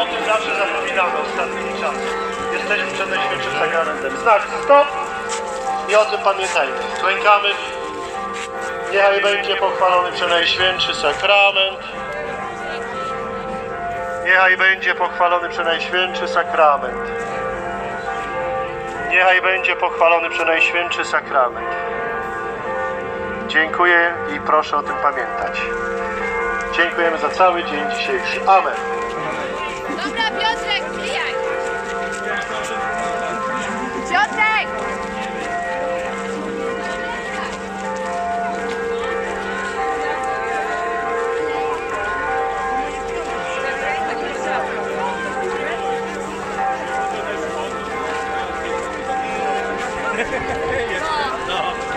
o tym zawsze zapominamy ostatnimi czasy. Jesteśmy przed Najświętszym Sakramentem. Znak stop i o tym pamiętajmy. Klękamy. Niechaj będzie pochwalony Przenajświętszy Sakrament. Niechaj będzie pochwalony Przenajświętszy Sakrament. Niechaj będzie pochwalony Przenajświętszy Sakrament. Dziękuję i proszę o tym pamiętać. Dziękujemy za cały dzień dzisiejszy. Amen. Dobra, Piotrek, pijaj! Piotrek! No.